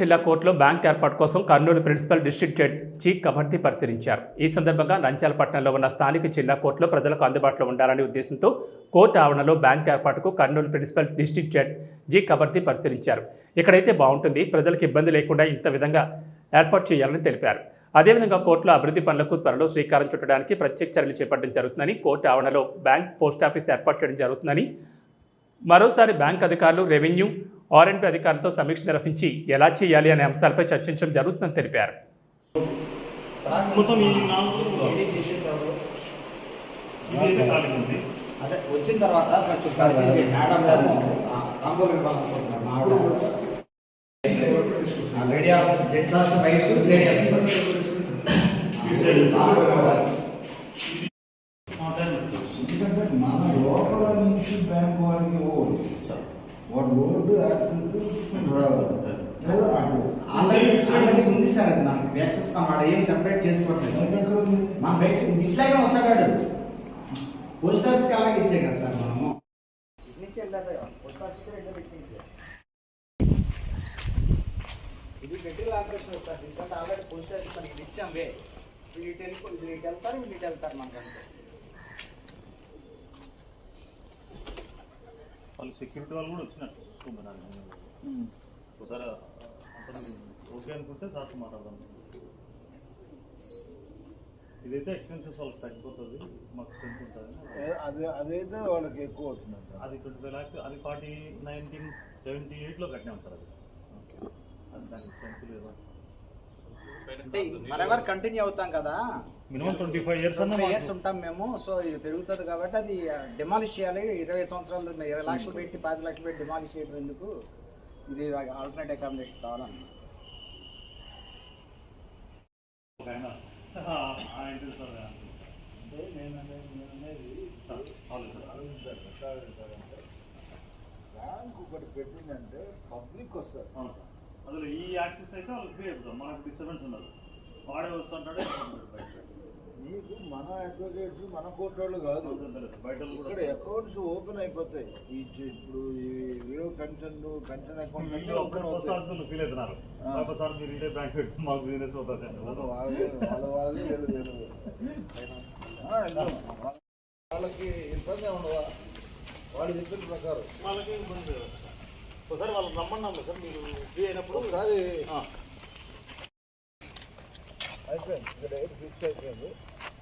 జిల్లా కోర్టులో బ్యాంక్ ఏర్పాటు కోసం కర్నూలు ప్రిన్సిపల్ డిస్ట్రిక్ట్ జడ్జి కబడ్డీ పరిశీలించారు. ఈ సందర్భంగా నంద్యాల ఉన్న స్థానిక జిల్లా కోర్టులో ప్రజలకు అందుబాటులో ఉండాలనే ఉద్దేశంతో కోర్టు ఆవరణలో బ్యాంక్ ఏర్పాటుకు కర్నూలు ప్రిన్సిపల్ డిస్ట్రిక్ట్ జడ్జి కబడ్డీ పరిశీలించారు. ఇక్కడైతే బాగుంటుంది. ప్రజలకు ఇబ్బంది లేకుండా ఇంత విధంగా ఏర్పాటు చేయాలని తెలిపారు. అదేవిధంగా కోర్టులో అభివృద్ధి పనులకు త్వరలో శ్రీకారం చుట్టడానికి ప్రత్యేక చర్యలు చేపట్టడం జరుగుతుందని కోర్టు ఆవరణలో బ్యాంక్ పోస్టాఫీస్ ఏర్పాటు చేయడం జరుగుతుందని మరోసారి బ్యాంక్ అధికారులు రెవెన్యూ ఆర్ఎండ్పీ అధికారులతో సమీక్ష నిర్వహించి ఎలా చేయాలి అనే అంశాలపై చర్చించడం జరుగుతుందని తెలిపారు అదే వచ్చిన తర్వాత కొంచెం పరిచయం చేయండి. మేడం గారు తాంబూలం మా ఆవిడ. Lady officer gents hostel wives lady officer ఇటు సైడ్ తాంబూలం ఇవ్వాలి. ఆ, టైం ఉంది. ఎందుకంటే మన లోపల నుంచి బ్యాంక్ వాడికి ఓడు లేదా అటు ఆల్రెడీ ఉంది సార్ అది మనకి యాక్సెస్ ఆడ ఏం సెపరేట్ చేసుకోవట్లేదు. అది ఎక్కడ ఉంది మన బైక్స్ ఇట్లాగే వస్తాడు పోస్ట్ ఆఫీస్కి అలాగే ఇచ్చే కదా సార్ మనము. ఇది ఫెడరల్ ఆపరేషన్ సార్. ఎందుకంటే ఆల్రెడీ పోస్ట్ ఆఫీస్ మనకి ఇచ్చాం. వే వీళ్ళు ఇటు వెళ్ళి వీళ్ళు ఇటు వెళ్తారు వీళ్ళు ఇటు వెళ్తారు మనకంటే వాళ్ళు సెక్యూరిటీ వాళ్ళు కూడా వచ్చినట్టు. చూస్తున్నారు ఒకసారి అతను ఓకే. అనుకుంటే తర్వాత మాట్లాడదాం ఇదైతే ఎక్స్పెన్సెస్ వాళ్ళకి తగ్గిపోతుంది మాకు టెన్త్ ఉంటుంది ఏ- అది అదైతే వాళ్ళకి ఎక్కువ అవుతుంది అది ట్వంటీ ఫైవ్ ల్యాక్స్ అది ఫార్టీ నైన్టీన్ సెవెంటీ ఎయిట్లో కట్టినాం సార్ అది అది దానికి టెన్త్ లేదా. అంటే మరెవరు కంటిన్యూ అవుతాం కదా. Minimum twenty five years years ఉంటాం మేము సో ఇది పెరుగుతుంది కాబట్టి అది డిమాలిష్ చేయాలి. ఇరవై సంవత్సరాలు ఇరవై లక్షలు పెట్టి పది లక్షలు పెట్టి డిమాలిష్ చేయడం ఎందుకు? ఇది ఆల్టర్నేట్ అకామిడేషన్ కావాలని. ఒక ఆయన ఆయన సార్. అంటే నేను అనేది- నేను అనేది వాళ్ళు సార్. ఆలోచించాలి. ఎట్లా ఆలోచించాలంటే బ్యాంక్ ఒకటి పెట్టిందంటే పబ్లిక్ వస్తారు. అందులో ఈ యాక్సెస్ అయితే వాళ్ళకి ఫ్రీ అయిపోతాం మనకు డిస్టర్బెన్స్ ఉండదు. వాడే వస్తుంటాడే నీకు మన అడ్వకేట్స్ మన కోర్టు వాళ్ళు కాదు ఇక్కడ కూడా అకౌంట్స్ ఓపెన్ అయిపోతాయి. ఇప్పుడు ఈ విడో పెన్షన్ పెన్షన్ అకౌంట్ అన్ని ఓపెన్ అవుతాయి. ఫీల్ అవుతున్నారు. ఒకసారి మీరు ఇదే బ్యాంక్ మాకు బిజినెస్ అవుతుంది వాళ్ళ వాళ్ళది. వాళ్ళకి ఇబ్బంది ఉండదా వాళ్ళు చెప్పిన ప్రకారం. వాళ్ళకి ఇబ్బంది. ఒకసారి వాళ్ళు రమ్మన్నాం సార్ మీరు ఫ్రీ అయినప్పుడు. ఒకసారి అయిపోయింది ఇక్కడ ఫిక్స్ అయిపోయింది.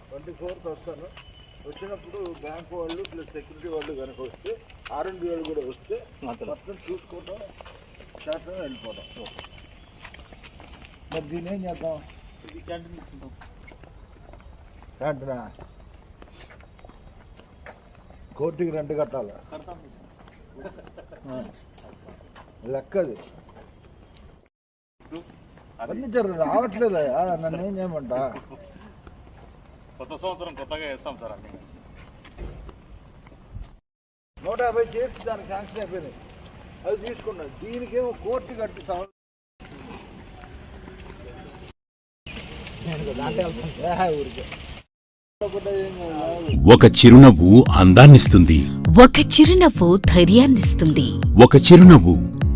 ట్వంటీ ఫోర్త్ వస్తాను. వచ్చినప్పుడు బ్యాంక్ వాళ్ళు ప్లస్ సెక్యూరిటీ వాళ్ళు కనుక వస్తే ఆర్ఎండి వాళ్ళు కూడా వస్తే. మొత్తం చూసుకోవటం స్టార్ట్ వెళ్ళిపోవడం మరి దీన్ని ఏం చేద్దాం? ఇది క్యాంటీన్ తీసుకుంటాం. అంటున్నా కోర్టుకి రెంట్ కట్టాలా? కడతాం. లెక్కది. ఫర్నిచర్ రావట్లేదయ్యా నన్ను ఏం చేయమంటా? కొత్త సంవత్సరం కొత్తగా వేస్తాం సార్ అన్ని. నూట యాభై చేసి దానికి శాంక్షన్ అయిపోయినాయి. అది తీసుకున్నాను దీనికేమో కోర్టు కట్టి ఊరికే. ఒక చిరునవ్వు అందాన్నిస్తుంది. ఒక చిరునవ్వు ధైర్యాన్నిస్తుంది. ఒక చిరునవ్వు